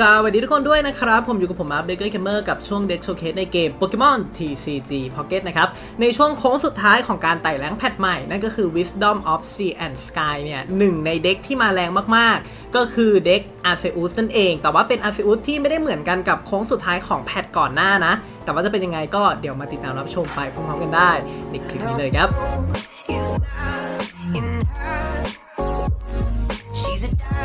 สวัสดีทุกคนด้วยนะครับ ผมอยู่กับผมอัพเดกเกอร์เคมเมอร์กับช่วงเด็กโชว์เคสในเกม Pokemon TCG Pocket นะครับ ในช่วงโค้งสุดท้ายของการไต่แรงแพทใหม่ นั่นก็คือ Wisdom of Sea and Sky เนี่ยหนึ่งในเด็กที่มาแรงมากๆ ก็คือเด็ก Arceus นั่นเอง แต่ว่าเป็น Arceus ที่ไม่ได้เหมือนกันกับโค้งสุดท้ายของแพทก่อนหน้านะ แต่ว่าจะเป็นยังไงก็เดี๋ยวมาติดตามรับชมไปพร้อมๆกันได้ในคลิปนี้เลยครับ She's a dime.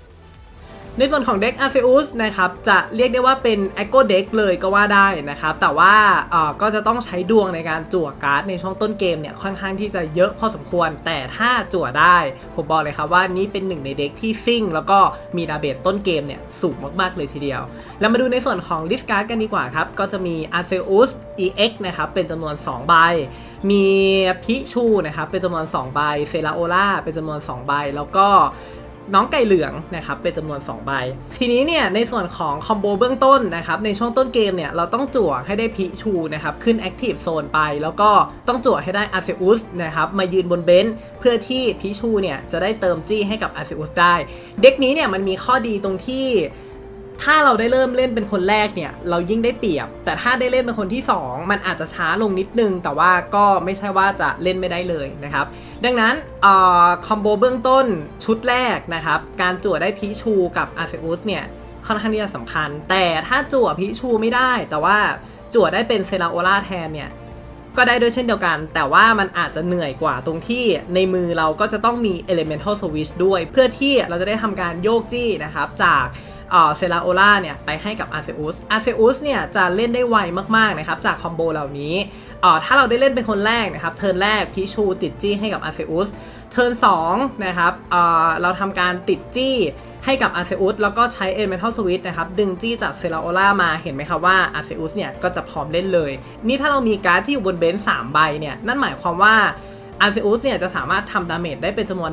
ในส่วนของเด็ก Arceus นะครับจะเรียกได้ว่าเป็น Echo Deck เลยก็ว่าได้นะครับแต่ว่าเอ่อก็จะต้องใช้ดวงในการจั่วการ์ดในช่วงต้นเกมเนี่ยค่อนข้างที่จะเยอะพอสมควร แต่ถ้าจั่วได้ ผมบอกเลยครับว่านี่เป็นหนึ่งในเด็กที่ซิ่ง แล้วก็มีดาเบจต้นเกมเนี่ยสูงมากๆเลยทีเดียว แล้วมาดูในส่วนของ List Card กันดีกว่าครับก็จะมี Arceus EX นะครับเป็นจำนวน 2 ใบ มีพิชูนะครับเป็นจำนวน 2 ใบ เซราโอล่าเป็นจำนวน 2 ใบ แล้วก็ น้องไก่เหลืองนะครับเป็นจำนวน 2 ใบ ทีนี้เนี่ยในส่วนของคอมโบเบื้องต้นนะครับในช่วงต้นเกมเนี่ยเราต้องจั่วให้ได้พิชูนะครับขึ้นแอคทีฟโซนไป แล้วก็ต้องจั่วให้ได้อาเซอุสนะครับมายืนบนเบนซ์เพื่อที่พิชูเนี่ยจะได้เติมจี้ให้กับอาเซอุสได้ เด็กนี้เนี่ยมันมีข้อดีตรงที่ ถ้าเราได้เริ่มเล่นเป็นคนแรกเนี่ย เรายิ่งได้เปรียบ แต่ถ้าได้เล่นเป็นคนที่ 2 มันอาจจะช้าลงนิดนึง แต่ว่าก็ไม่ใช่ว่าจะเล่นไม่ได้เลยนะครับ ดังนั้นออคอมโบเบื้องต้นชุดแรกนะครับ การจั่วได้พิชูกับอาเซอุสเนี่ยค่อนข้างที่จะสำคัญ แต่ถ้าจั่วพิชูไม่ได้ แต่ว่าจั่วได้เป็นเซราโอล่าแทนเนี่ยก็ได้ด้วยเช่นเดียวกัน แต่ว่ามันอาจจะเหนื่อยกว่าตรงที่ในมือเราก็จะต้องมี Elemental Switch ด้วย เพื่อที่เราจะได้ทำการโยกจี้นะครับ จาก เซราโอล่าเนี่ยไปให้กับอาร์เซอุสอาร์เซอุสเนี่ยจะเล่นได้ไวมากๆนะครับจากคอมโบเหล่านี้เออถ้าเราได้เล่นเป็นคนแรกนะครับเทิร์นแรกพิชูติดจี้ให้กับอาร์เซอุสเทิร์น2นะครับเออเราทำการติดจี้ให้กับอาร์เซอุสแล้วก็ใช้ Elemental Switch นะครับ ดึงจี้จากเซราโอล่ามาเห็นไหมครับว่าอาร์เซอุสเนี่ยก็จะพร้อมเล่นเลย นี่ถ้าเรามีการ์ดที่อยู่บนเบนซ์3ใบเนี่ย นั่นหมายความว่า อาร์เซอุสเนี่ยจะสามารถทำดาเมจได้เป็นจำนวน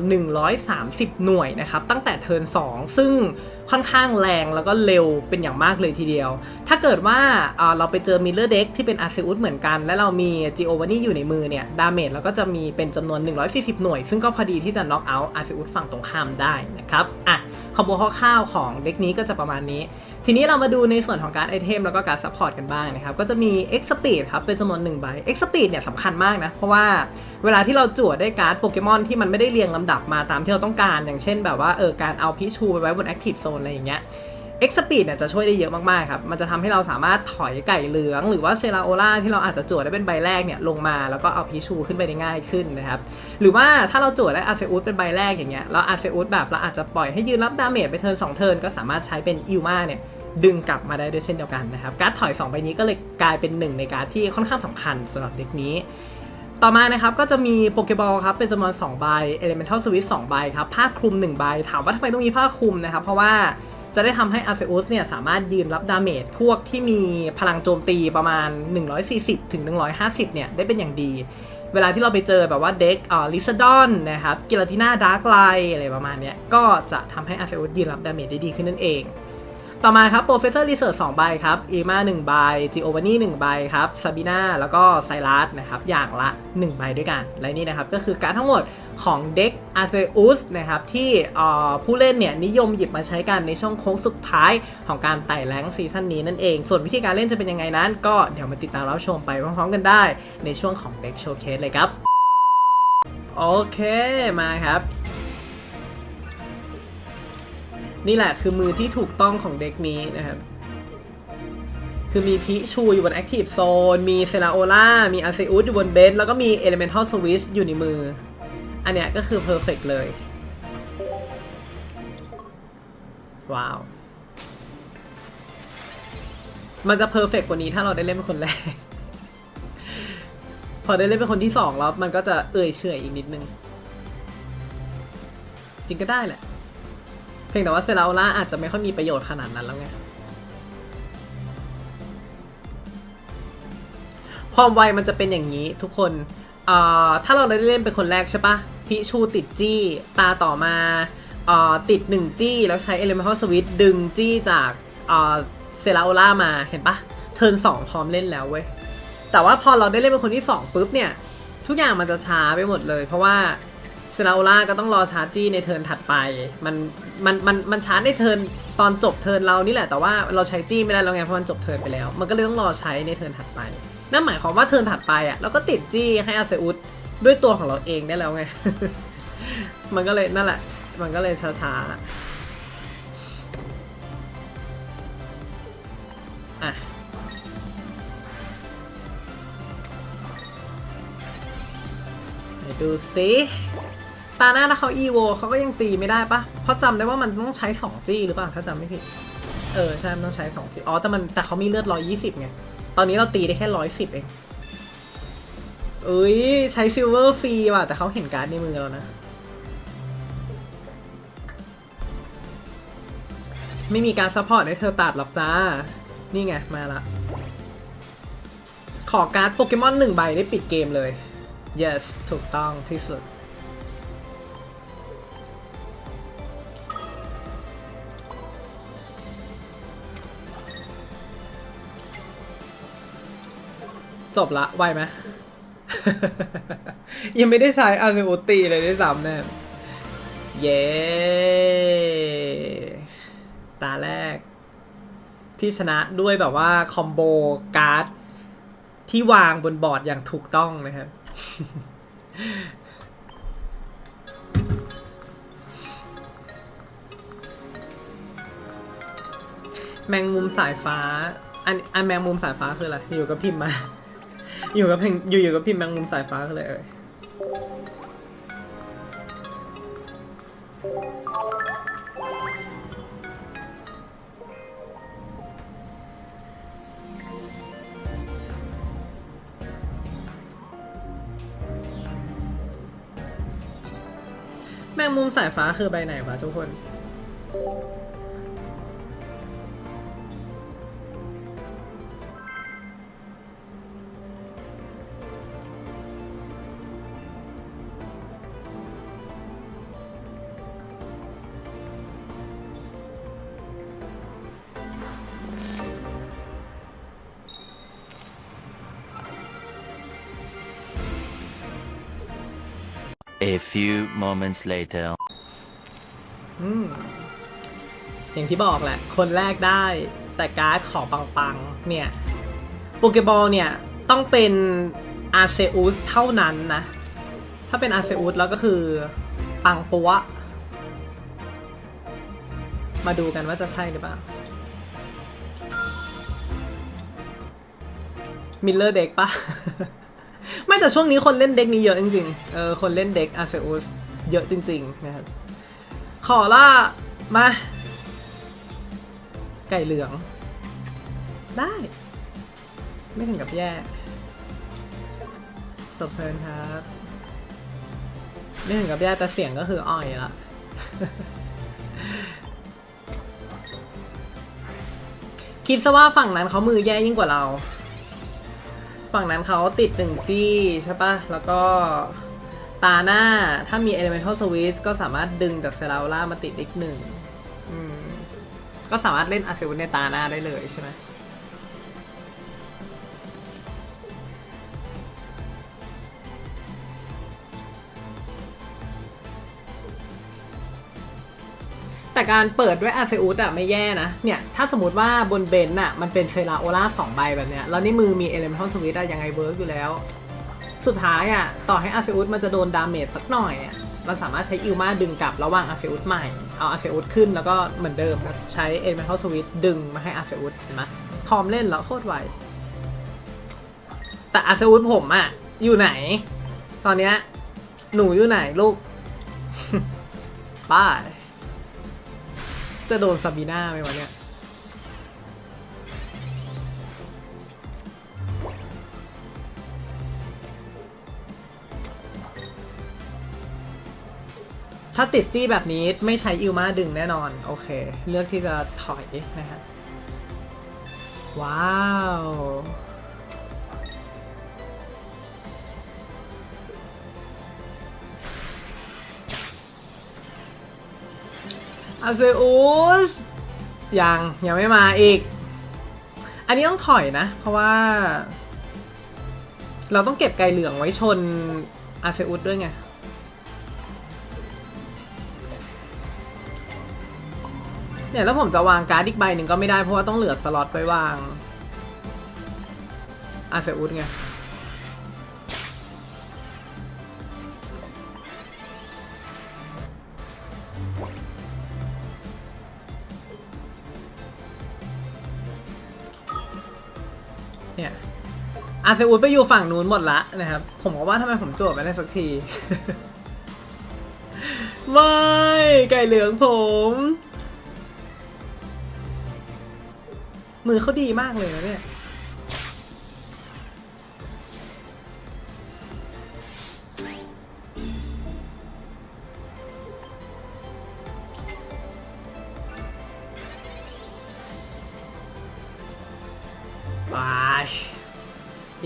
130 หน่วยนะครับ ตั้งแต่เทิร์น2 ซึ่งค่อนข้างแรงแล้วก็เร็วเป็นอย่างมากเลยทีเดียว ถ้าเกิดว่าเราไปเจอมิลเลอร์เด็กที่เป็นอาร์เซอุสเหมือนกัน และเรามีจิโอวานี่อยู่ในมือเนี่ย ดาเมจเราก็จะมีเป็นจำนวน 140 หน่วย ซึ่งก็พอดีที่จะน็อกเอาท์อาร์เซอุสฝั่งตรงข้ามได้นะครับ อะคอมโบคร่าวๆของเด็กนี้ก็จะประมาณนี้ ทีนี้เรามาดูในส่วนของการไอเทมแล้วก็การซัพพอร์ตกันบ้างนะครับ ก็จะมี X Speed ครับ เป็นจำนวน1ใบ X Speed เนี่ยสำคัญมากนะ เพราะว่าเวลาที่เราจั่วได้การ์ดโปเกมอนที่มันไม่ได้เรียงลำดับมาตามที่เราต้องการ อย่างเช่นแบบว่าเออการเอาพิชูไปไว้บน Active Zone อะไรอย่างเงี้ย X Speed เนี่ยจะช่วยได้เยอะมากๆครับ มันจะทำให้เราสามารถถอยไก่เหลือง หรือว่าเซราโอล่าที่เราอาจจะจั่วได้เป็นใบแรกเนี่ยลงมาแล้วก็เอาพิชูขึ้นไปได้ง่ายขึ้นนะครับ หรือว่าถ้าเราจั่วได้อาเซอุสเป็นใบแรกอย่างเงี้ยแล้วอาเซอุสแบบเราอาจจะปล่อยให้ยืนรับดาเมจไปเทิร์นสองเทิร์นก็สามารถใช้เป็นอิลมาเนี่ยดึงกลับมาได้ด้วยเช่นเดียวกันนะครับ การ์ดถอย2ใบนี้ก็เลยกลายเป็นหนึ่งในการ์ดที่ค่อนข้างสำคัญสำหรับเด็กนี้ต่อมานะครับก็จะมีโปเกบอลครับเป็นจำนวน2ใบ Elemental Switch 2ใบครับผ้าคลุม1ใบถามว่าทำไมต้องมีผ้าคลุมนะครับ เพราะว่า จะได้ทำให้อาร์เซอุสเนี่ยสามารถยืนรับดาเมจพวกที่มีพลังโจมตีประมาณ 140ถึง150 เนี่ย ได้เป็นอย่างดี เวลาที่เราไปเจอแบบว่าเด็กอ่อลิซดอนนะครับกิลาติน่าดาร์กไลอะไรประมาณเนี้ยก็จะทำให้อาร์เซอุสยืนรับดาเมจได้ดีขึ้นนั่นเอง ต่อมาครับ Professor Research 2ใบครับอีมา1ใบจิโอวานี่1ใบครับซาบิน่าแล้วก็ไซรัสนะครับอย่างละ 1 ใบด้วยกัน และนี่นะครับก็คือการทั้งหมดของเด็กอาร์เซอุสนะครับที่ผู้เล่นเนี่ยนิยมหยิบมาใช้กันในช่วงโค้งสุดท้ายของการไต่แรงซีซั่นนี้นั่นเอง ส่วนวิธีการเล่นจะเป็นยังไงนั้น ก็เดี๋ยวมาติดตามรับชมไปพร้อมๆกันได้ในช่วงของเด็กโชว์เคสเลยครับ โอเคมาครับ นี่แหละคือมือที่ถูกต้องของเด็กนี้นะครับ คือมีพิชูอยู่บน Active Zone มีเซราโอล่ามีอาเซอุสอยู่บนเบนแล้วก็มี Elemental Switch อยู่ในมือ อันเนี้ยก็คือ perfect เลย ว้าว มันจะ perfect กว่านี้ถ้าเราได้เล่นเป็นคนแรก พอได้เล่นเป็นคนที่สองแล้ว มันก็จะเอื่อยเฉอยอีกนิดนึง จริงก็ได้แหละ เพียงแต่ว่าเซราล่าอาจจะไม่ค่อยมีประโยชน์ขนาดนั้นแล้วไง ความไวมันจะเป็นอย่างนี้ทุกคน ถ้าเราได้เล่นเป็นคนแรกใช่ปะพิชูติดจี้ตาต่อมาติด 1 จี้ แล้วใช้ Elemental Switch ดึงจี้จากเซราโอล่ามาเห็นปะเทิร์น2พร้อมเล่นแล้วเว้ย แต่ว่าพอเราได้เล่นเป็นคนที่ 2 ปุ๊บเนี่ย ทุกอย่างมันจะช้าไปหมดเลย เพราะว่าเซราโอล่าก็ต้องรอชาร์จี้ในเทิร์นถัดไป มัน มันมันมันชาร์จในเทิร์นตอนจบเทิร์นเรานี่แหละแต่ว่าเราใช้จี้ไม่ได้แล้วไงเพราะมันจบเทิร์นไปแล้ว มันก็เลยต้องรอใช้ในเทิร์นถัดไป นั่นหมายความว่าเทิร์นถัดไปอะเราก็ติดจี้ให้อาเซอุสด้วยตัวของเราเองได้แล้วไง มันก็เลยนั่นแหละ มันก็เลยช้าๆอะไหนดูสิ ตาหน้าถ้าเขาอีโวเขาก็ยังตีไม่ได้ปะเพราะจำได้ว่ามันต้องใช้2จี้หรือเปล่าถ้าจำไม่ผิด เออใช่มันต้องใช้2จี้อ๋อแต่มันแต่เขามีเลือด120ไง ตอนนี้เราตีได้แค่110เองเอ้ยใช้ซิลเวอร์ฟรีว่ะ แต่เขาเห็นการ์ดในมือเรานะ ไม่มีการซัพพอร์ตให้เธอตัดหรอกจ้า นี่ไง มาละ ขอการ์ดโปเกมอนหนึ่งใบได้ปิดเกมเลย yes ถูกต้องที่สุด จบละไหวไหม ยังไม่ได้ใช้อาร์เซโอตีเลยด้วยซ้ำเนี่ยเย้ ตาแรก ที่ชนะด้วยแบบว่า คอมโบการ์ด ที่วางบนบอร์ดอย่างถูกต้องนะครับแมงมุมสายฟ้า อันอันแมงมุมสายฟ้าคืออะไร อยู่กับพิมพ์มา อยู่กับเพลงอยู่อยู่กับพิมพ์แมงมุมสายฟ้าคืออะไรเอ่ยแมงมุมสายฟ้าคือใบไหนวะทุกคน few moments later. อืมอย่างที่บอกแหละ คนแรกได้แต่การ์ดของปังๆ เนี่ยโปเกบอลเนี่ย ต้องเป็นอาเซอุสเท่านั้นนะ ถ้าเป็นอาเซอุสแล้วก็คือ ปังปัว มาดูกันว่าจะใช่หรือเปล่า มิลเลอร์เด็กปะ ไม่แต่ช่วงนี้คนเล่นเด็กนี้เยอะจริงๆ เออคนเล่นเด็กอาเซอุสเยอะจริงๆนะครับ ขอล่ามา ไก่เหลือง ได้ ไม่ถึงกับแย่จบเพลินครับ ไม่ถึงกับแย่แต่เสียงก็คืออ่อยละคิดซะว่าฝั่งนั้นเขามือแย่ยิ่งกว่าเรา ฝั่งนั้นเขาติดหนึ่งจี้ใช่ปะแล้วก็ตาหน้าถ้ามี Elemental Switch ก็สามารถดึงจากเซราล่ามาติดอีกหนึ่งก็สามารถเล่นอาเซวุในตาหน้าได้เลยใช่ไหม แต่การเปิดด้วยอาเซอุสอะไม่แย่นะ เนี่ย ถ้าสมมติว่าบนเบนอะมันเป็นเซราโอล่าสองใบแบบเนี้ย แล้วในมือมี Elemental Switch อะยังไงเวิร์กอยู่แล้ว สุดท้ายอะต่อให้อาเซอุสมันจะโดนดาเมจสักหน่อยอะเราสามารถใช้อิลมาดึงกลับระหว่างอาเซอุสใหม่ เอาอาเซอุสขึ้นแล้วก็เหมือนเดิมใช้ Elemental Switch ดึงมาให้อาเซอุสเห็นไหมคอมเล่นแล้วโคตรไว แต่อาเซอุสผมอะอยู่ไหน ตอนเนี้ยหนูอยู่ไหนลูกป้าย จะโดนซาบีน่าไหมวะเนี่ยถ้าติดจี้แบบนี้ไม่ใช้อิลมาดึงแน่นอน โอเค เลือกที่จะถอยนะฮะว้าว อาเซอุสยังยังไม่มาอีก อันนี้ต้องถอยนะ เพราะว่า เราต้องเก็บไก่เหลืองไว้ชนอาเซอุสด้วยไงเนี่ยแล้วผมจะวางการ์ดอีกใบหนึ่งก็ไม่ได้เพราะว่าต้องเหลือสล็อตไว้วางอาเซอุสไง อาเซอุสไปอยู่ฝั่งนู้นหมดละนะครับ ผมก็ว่าทำไมผมจวบไม่ได้สักที ไม่ ไก่เหลืองผม มือเขาดีมากเลยนะเนี่ย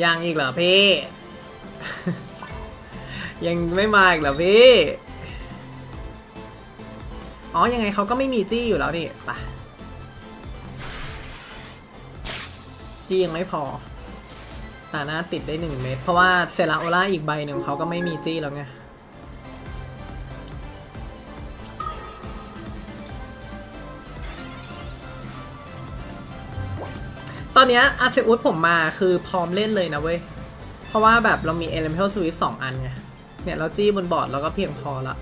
ยังอีกเหรอพี่ ยังไม่มาอีกเหรอพี่ อ๋อ ยังไงเขาก็ไม่มีจี้อยู่แล้วนี่ปะจี้ยังไม่พอ แต่หน้าติดได้หนึ่งเม็ดเพราะว่าเซราโอล่าอีกใบหนึ่งเขาก็ไม่มีจี้แล้วไง อนเนี้ยอาเซอุสผมมาคือพร้อมเล่นเลยนะเว้ย เพราะว่าแบบเรามี Elemental Switch สองอันไง เนี่ยเราจี้บนบอร์ดเราก็เพียงพอละ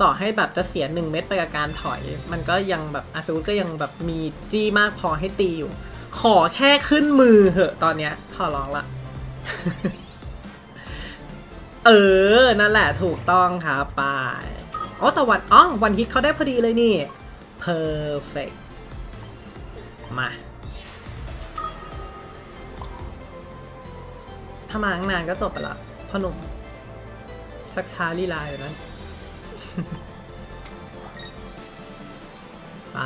ต่อให้แบบจะเสียหนึ่งเม็ดไปกับการถอย มันก็ยังแบบอาเซอุสก็ยังแบบมีจี้มากพอให้ตีอยู่ ขอแค่ขึ้นมือเหอะตอนเนี้ยขอร้องละ เออ นั่นแหละถูกต้องครับไปอ๋อแต่วันอ๋อวันฮิตเขาได้พอดีเลยนี่ perfect มา ถ้ามาตั้งนานก็จบไปละพ่อหนุ่มชักช้าลีลาอยู่นั้นไป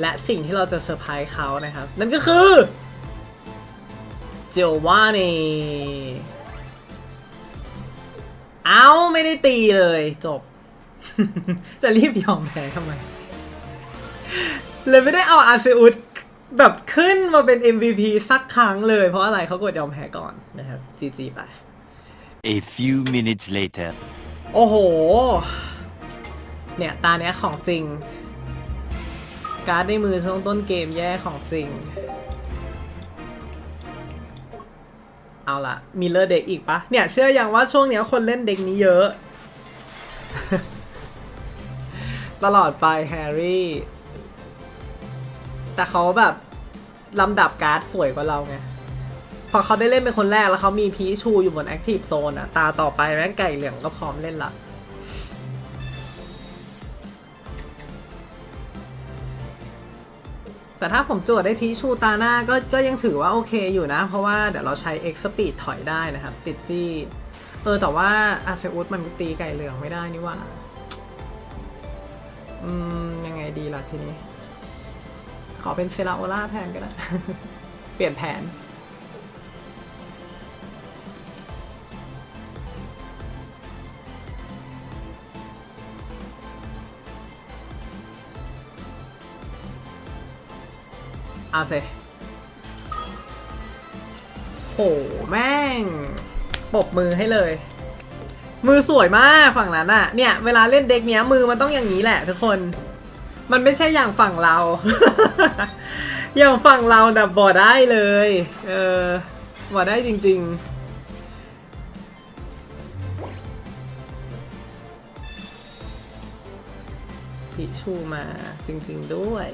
และสิ่งที่เราจะเซอร์ไพรส์เขานะครับ นั่นก็คือเจลวานีเอาไม่ได้ตีเลยจบ จะรีบยอมแพ้ทำไม เลยไม่ได้เอาอาเซอุส แบบขึ้นมาเป็น MVP สักครั้งเลย เพราะอะไรเขากดยอมแพ้ก่อนนะครับ GG ไป A few minutes later. โอ้โห เนี่ย ตาเนี้ยของจริง การ์ดในมือช่วงต้นเกมแย่ของจริง เอาละมีเลอร์เด็กอีกปะเนี่ย เชื่ออย่างว่าช่วงเนี้ยคนเล่นเด็กนี้เยอะ ตลอดไปแฮร์รี่ แต่เขาแบบลำดับการ์ดสวยกว่าเราไง พอเขาได้เล่นเป็นคนแรกแล้วเขามีพีชูอยู่บนแอคทีฟโซนอะตาต่อไปแม่งไก่เหลืองก็พร้อมเล่นละแต่ถ้าผมจวดได้พีชูตาหน้าก็ก็ยังถือว่าโอเคอยู่นะ เพราะว่าเดี๋ยวเราใช้ X Speed ถอยได้นะครับ ติดจี้ เออ แต่ว่าอาเซอุสมันตีไก่เหลืองไม่ได้นี่ว่า อืม ยังไงดีล่ะทีนี้ ขอเป็นเซราโอล่าแทนก็ได้ เปลี่ยนแผน เอาสิโห แม่ง ปบมือให้เลย มือสวยมากฝั่งนั้นอะเนี่ย เวลาเล่นเด็กเนี้ยมือมันต้องอย่างนี้แหละทุกคน มันไม่ใช่อย่างฝั่งเรา อย่างฝั่งเราดับบอได้เลย เออบอได้จริง ๆพิชูมาจริง ๆ ด้วย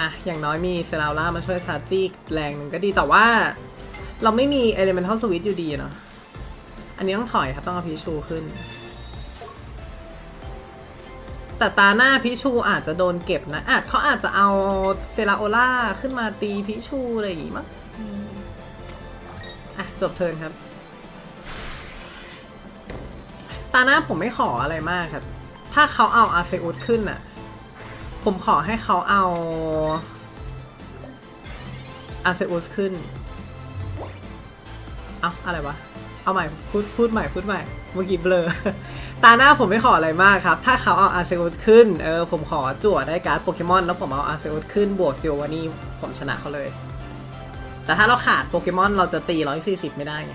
อะ อย่างน้อยมีเซราล่ามาช่วยชาร์จี้แรงหนึ่งก็ดีแต่ว่า เราไม่มี Elemental Switch อยู่ดีเนาะ อันนี้ต้องถอยครับ ต้องเอาพิชูขึ้น แต่ตาหน้าพิชูอาจจะโดนเก็บนะ อาจเขาอาจจะเอาเซราโอล่าขึ้นมาตีพิชูอะไรอย่างงี้มั้งอะ จบเทิร์นครับ ตาหน้าผมไม่ขออะไรมากครับ ถ้าเขาเอาอาเซอุสขึ้นน่ะ ผมขอให้เขาเอาอาเซอุสขึ้น เอาอะไรวะ เอาใหม่พูดพูดใหม่พูดใหม่เมื่อกี้เบลอ ตาหน้าผมไม่ขออะไรมากครับ ถ้าเขาเอาอาร์เซอุสขึ้น เออผมขอจั่วได้การ์ดโปเกมอน แล้วผมเอาอาร์เซอุสขึ้นบวกจิโอวานี่ผมชนะเขาเลย แต่ถ้าเราขาดโปเกมอนเราจะตี 140 ไม่ได้ไง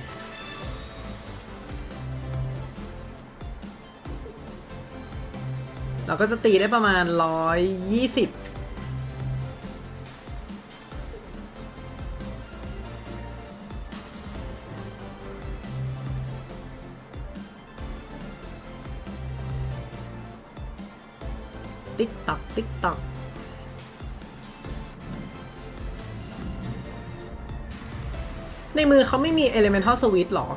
เราก็จะตีได้ประมาณ 120 ติ๊กตักติ๊กตักในมือเขาไม่มี Elemental Switch หรอ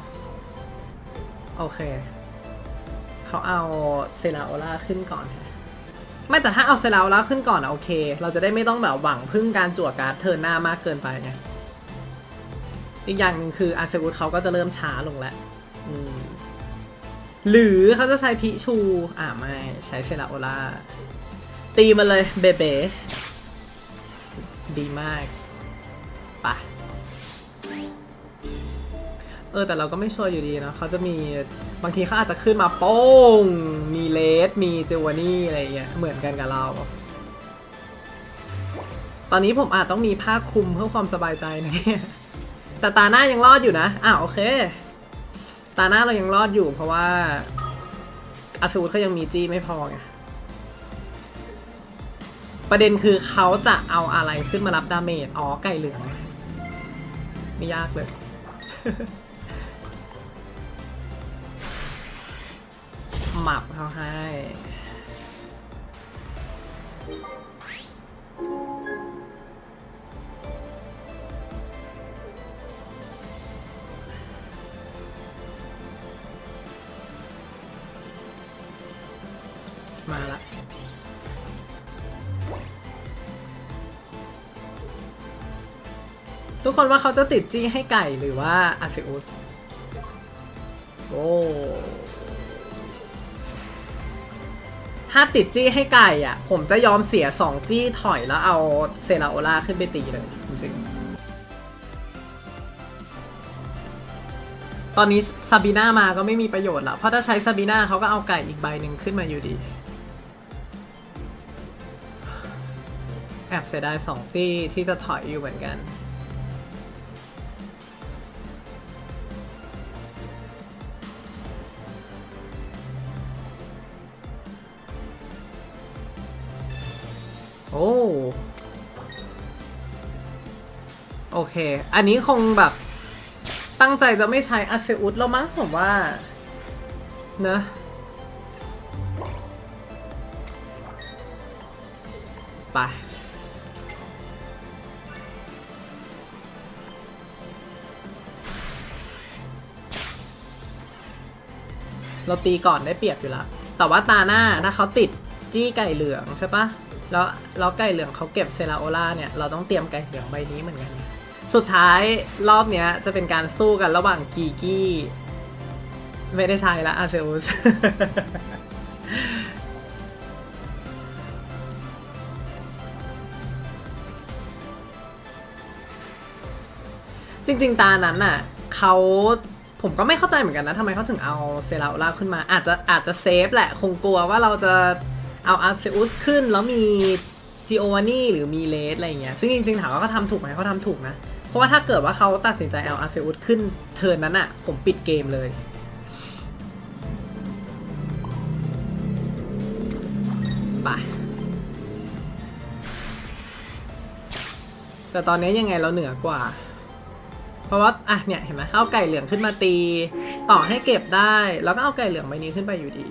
โอเค เขาเอาเซราโอล่าขึ้นก่อนไม่แต่ถ้าเอาเซราโอล่าขึ้นก่อนอะโอเค เราจะได้ไม่ต้องแบบหวังพึ่งการจั่วการ์ดเทิร์นหน้ามากเกินไปไงอีกอย่างหนึ่งคืออาร์เซวุธเขาก็จะเริ่มช้าลงแล้วหรือเขาจะใช้พิชู อ่าไม่ ใช้เซราโอล่า ตีมันเลยเบเบดีมากปะเออแต่เราก็ไม่ชัวร์อยู่ดีเนาะเขาจะมีบางทีเขาอาจจะขึ้นมาโป้ง มีเลสมีเจวานี่อะไรเงี้ยเหมือนกันกับเรา ตอนนี้ผมอาจต้องมีผ้าคลุมเพื่อความสบายใจนะเนี่ยแต่ตาหน้ายังรอดอยู่นะอะโอเค ตาหน้าเรายังรอดอยู่เพราะว่าอาสูรเขายังมีจี้ไม่พอไง ประเด็นคือเขาจะเอาอะไรขึ้นมารับดาเมจ อ๋อ ไก่เหลือง ไม่ยากเลย หมับเขาให้ ทุกคนว่าเขาจะติดจี้ให้ไก่หรือว่าอาซิอุสโอ้ถ้าติดจี้ให้ไก่อะ ผมจะยอมเสีย 2 จี้ถอยแล้วเอาเซราโอล่าขึ้นไปตีเลย จริงตอนนี้ซาบีน่ามาก็ไม่มีประโยชน์ละเพราะถ้าใช้ซาบีน่าเขาก็เอาไก่อีกใบหนึ่งขึ้นมาอยู่ดีแอบเสียดายสองจี้ที่จะถอยอยู่เหมือนกัน โอเค อันนี้คงแบบตั้งใจจะไม่ใช้อาเซอุสแล้วมั้งผมว่าเนอะไปเราตีก่อนได้เปรียบอยู่แล้วแต่ว่าตาหน้าถ้าเขาติดจี้ไก่เหลืองใช่ปะแล้วแล้วไก่เหลืองเขาเก็บเซราโอล่าเนี่ย เราต้องเตรียมไก่เหลืองใบนี้เหมือนกัน สุดท้ายรอบเนี้ยจะเป็นการสู้กันระหว่างกีกี้ ไม่ได้ใช้ละอาเซอุสจริง ๆ ตานั้นน่ะเขาผมก็ไม่เข้าใจเหมือนกันนะทำไมเขาถึงเอาเซราโอล่าขึ้นมา อาจจะอาจจะเซฟแหละ คงกลัวว่าเราจะเอาอาร์เซอุสขึ้นแล้วมีจิโอวานี่หรือมีเลสอะไรอย่างเงี้ย ซึ่งจริงๆถามว่าเขาทำถูกไหมเขาทำถูกนะ ราะว่าถ้าเกิดว่าเขาตัดสินใจเอาอาเซอุสขึ้นเทิร์นนั้นอะผมปิดเกมเลยไปแต่ตอนนี้ยังไงเราเหนือกว่า เพราะว่าอะเนี่ยเห็นไหมเอาไก่เหลืองขึ้นมาตี ต่อให้เก็บได้ แล้วก็เอาไก่เหลืองใบนี้ขึ้นไปอยู่ดี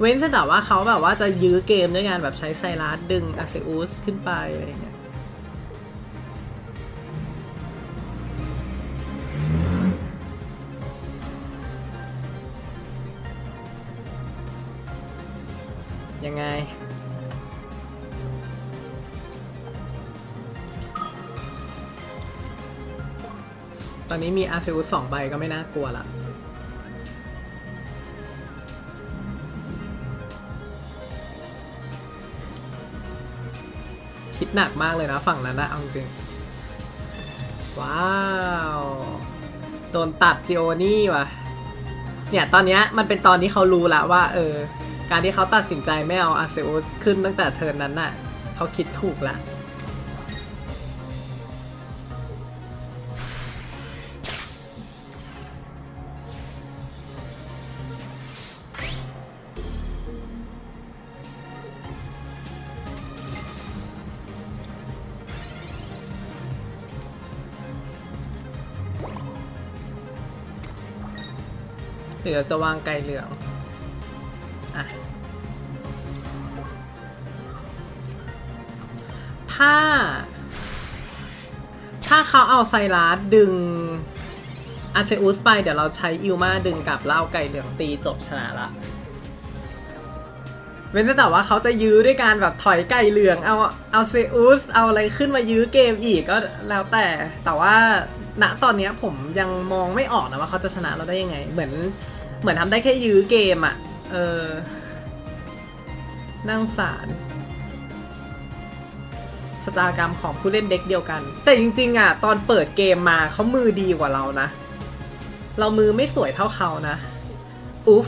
เว้นแต่ว่าเขาแบบว่าจะยื้อเกมด้วยการแบบใช้ไซรัสดึงอาเซอุสขึ้นไปอะไรอย่างเงี้ย ยังไง ตอนนี้มีอาเซอุสสองใบก็ไม่น่ากลัวละคิดหนักมากเลยนะฝั่งนั้นนะเอาจริงว้าวโดนตัดจิโอนี่ว่ะเนี่ยตอนเนี้ยมันเป็นตอนที่เขารู้แล้วว่า เออ การที่เขาตัดสินใจไม่เอาอาเซอุสขึ้นตั้งแต่เทิร์นนั้นน่ะเขาคิดถูกละหรือจะวางไก่เหลือง ถ้า ถ้าเขาเอาไซรัสดึงอาเซอุสไปเดี๋ยวเราใช้อิลมาดึงกลับแล้วเอาไก่เหลืองตีจบชนะละเว้นแต่ว่าเขาจะยื้อด้วยการแบบถอยไก่เหลือง เอาเอาเซอุสเอาอะไรขึ้นมายื้อเกมอีกก็แล้วแต่แต่ว่าณตอนนี้ผมยังมองไม่ออกนะว่าเขาจะชนะเราได้ยังไง เหมือนเหมือนทำได้แค่ยื้อเกมอะ่ะ เออนั่งสาร ชะตากรรมของผู้เล่นเด็กเดียวกัน แต่จริงๆอะตอนเปิดเกมมาเขามือดีกว่าเรานะ เรามือไม่สวยเท่าเขานะ อุ๊ฟ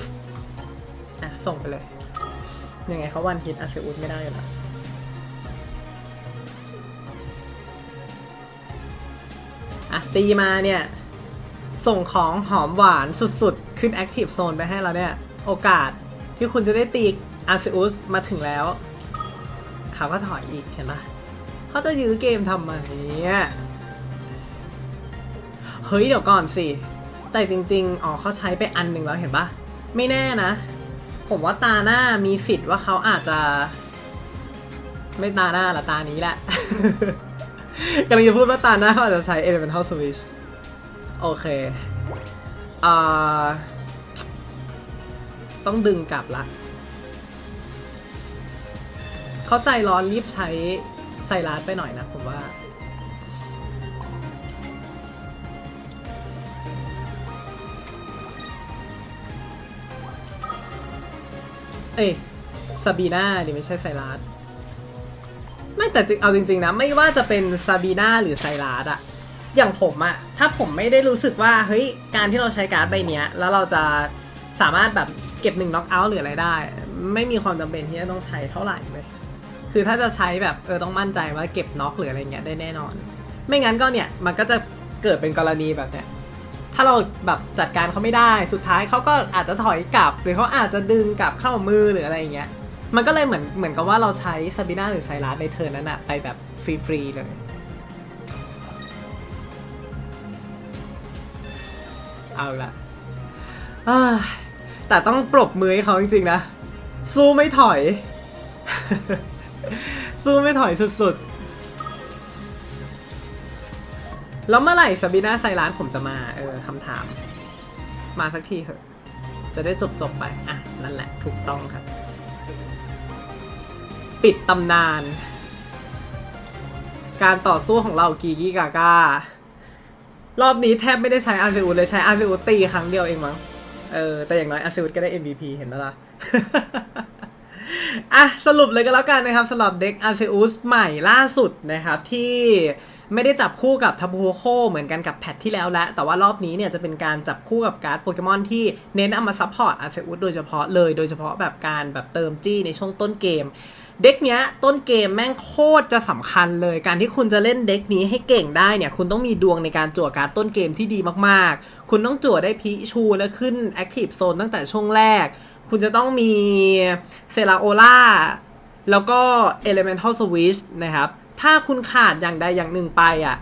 อะส่งไปเลย ยังไงเขาวันฮิตอาเซอุสไม่ได้อยู่แล้วอะตีมาเนี่ย ส่งของหอมหวานสุดๆ ขึ้น Active Zone ไปให้เราเนี่ย โอกาสที่คุณจะได้ตีอาเซอุสมาถึงแล้วเขาก็ถอยอีกเห็นปะ เขาจะยื้อเกมทำไมเนี่ยเฮ้ยเดี๋ยวก่อนสิ แต่จริงๆ อ๋อเขาใช้ไปอันหนึ่งแล้วเห็นปะไม่แน่นะ ผมว่าตาหน้ามีสิทธิ์ว่าเขาอาจจะ ไม่ตาหน้าละตานี้แหละกำลังจะพูดว่าตาหน้าเขาอาจจะใช้ Elemental Switch โอเคอ่าต้องดึงกลับละ เข้าใจร้อนรีบใช้ ไซรัสไปหน่อยนะผมว่า เอ้ยซาบีนาดิไม่ใช่ไซรัสไม่แต่จริงเอาจริง ๆ นะ ไม่ว่าจะเป็นซาบีนาหรือไซรัสอะอย่างผมอะถ้าผมไม่ได้รู้สึกว่าเฮ้ยการที่เราใช้การ์ดใบเนี้ย แล้วเราจะสามารถแบบเก็บหนึ่งน็อกเอาท์หรืออะไรได้ ไม่มีความจำเป็นที่จะต้องใช้เท่าไหร่เลย คือถ้าจะใช้แบบเออต้องมั่นใจว่าเก็บน็อกหรืออะไรเงี้ยได้แน่นอน ไม่งั้นก็เนี่ยมันก็จะเกิดเป็นกรณีแบบเนี้ยถ้าเราแบบจัดการเขาไม่ได้สุดท้ายเขาก็อาจจะถอยกลับ หรือเขาอาจจะดึงกลับเข้ามือหรืออะไรเงี้ยมันก็เลยเหมือนเหมือนกับว่าเราใช้ซาบิน่าหรือไซรัสในเทิร์นนั้นอะไปแบบฟรีๆเลยเอาละแต่ต้องปรบมือให้เขาจริงๆนะ สู้ไม่ถอย สู้ไม่ถอยสุดๆ แล้วเมื่อไหร่ซาบิน่าไซรัสผมจะมา เออคำถาม มาสักทีเถอะ จะได้จบๆไป อะ นั่นแหละ ถูกต้องครับ ปิดตำนาน การต่อสู้ของเรากีกี้กาก้ารอบนี้แทบไม่ได้ใช้อาร์ซิอุเลยใช้อาร์ซิอุตีครั้งเดียวเองมั้ง เออ แต่อย่างน้อยอาร์ซิอุก็ได้ MVP เห็นไหมล่ะ อะสรุปเลยก็แล้วกันนะครับสำหรับเด็กอาร์เซอุสใหม่ล่าสุดนะครับที่ไม่ได้จับคู่กับทับูโคเหมือนกันกับแพทที่แล้วแล้วแต่ว่ารอบนี้เนี่ยจะเป็นการจับคู่กับการ์ดโปเกมอนที่เน้นเอามาซัพพอร์ตอาร์เซอุสโดยเฉพาะเลย โดยเฉพาะแบบการแบบเติมจี้ในช่วงต้นเกม เด็กเนี้ยต้นเกมแม่งโคตรจะสำคัญเลย การที่คุณจะเล่นเด็กนี้ให้เก่งได้เนี่ยคุณต้องมีดวงในการจั่วการ์ดต้นเกมที่ดีมากๆ คุณต้องจั่วได้พิชูและขึ้น Active Zone ตั้งแต่ช่วงแรก คุณจะต้องมีเซราโอล่าแล้วก็ Elemental Switch นะครับ ถ้าคุณขาดอย่างใดอย่างหนึ่งไปอะ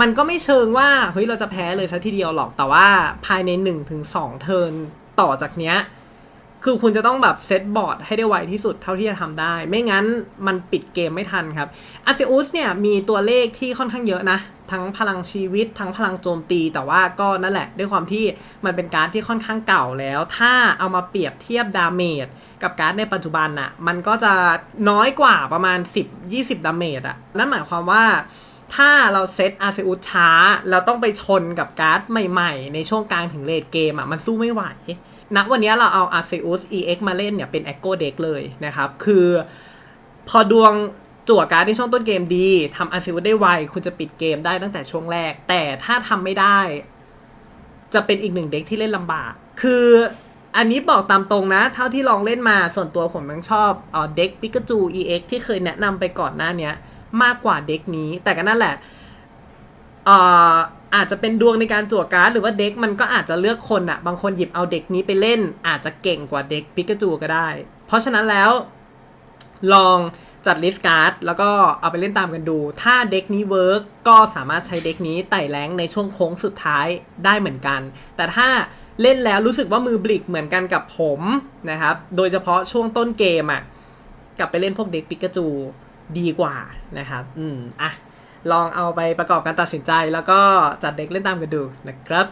มันก็ไม่เชิงว่า เฮ้ย เราจะแพ้เลยซะทีเดียวหรอก แต่ว่าภายใน 1-2 เทิร์นต่อจากเนี้ย คือคุณจะต้องแบบเซตบอร์ดให้ได้ไวที่สุดเท่าที่จะทำได้ ไม่งั้นมันปิดเกมไม่ทันครับอาเซอุสเนี่ยมีตัวเลขที่ค่อนข้างเยอะนะ ทั้งพลังชีวิต ทั้งพลังโจมตี แต่ว่าก็นั่นแหละ ด้วยความที่มันเป็นการ์ดที่ค่อนข้างเก่าแล้ว ถ้าเอามาเปรียบเทียบดาเมจกับการ์ดในปัจจุบันน่ะ มันก็จะน้อยกว่าประมาณ 10-20 ดาเมจอะนั่นหมายความว่าถ้าเราเซตอาเซอุสช้า เราต้องไปชนกับการ์ดใหม่ๆ ในช่วงกลางถึงเลดเกมอะมันสู้ไม่ไหวณวันนี้เราเอา Arceus EX มาเล่นเนี่ยเป็น Echo Deck เลยนะครับ คือพอดวง จั่วการ์ดในช่วงต้นเกมดีทำ Arceus ได้ไว คุณจะปิดเกมได้ตั้งแต่ช่วงแรก แต่ถ้าทำไม่ได้ จะเป็นอีกหนึ่งเด็กที่เล่นลำบาก คืออันนี้บอกตามตรงนะ เท่าที่ลองเล่นมาส่วนตัวผมยังชอบเออเด็กปิกาจู EX ที่เคยแนะนำไปก่อนหน้าเนี้ยมากกว่าเด็กนี้ แต่ก็นั่นแหละเอ่ออาจจะเป็นดวงในการจั่วการ์ดหรือว่าเด็กมันก็อาจจะเลือกคนอะบางคนหยิบเอาเด็กนี้ไปเล่น อาจจะเก่งกว่าเด็กปิกาจูก็ได้ เพราะฉะนั้นแล้วลอง จัดลิสต์การ์ดแล้วก็เอาไปเล่นตามกันดู ถ้าเด็กนี้เวิร์กก็สามารถใช้เด็กนี้ไต่แรงในช่วงโค้งสุดท้ายได้เหมือนกัน แต่ถ้าเล่นแล้วรู้สึกว่ามือบลิกเหมือนกันกับผมนะครับ โดยเฉพาะช่วงต้นเกมอะกลับไปเล่นพวกเด็กปิกาจูดีกว่านะครับ อืม อะ ลองเอาไปประกอบการตัดสินใจแล้วก็จัดเด็กเล่นตามกันดูนะครับ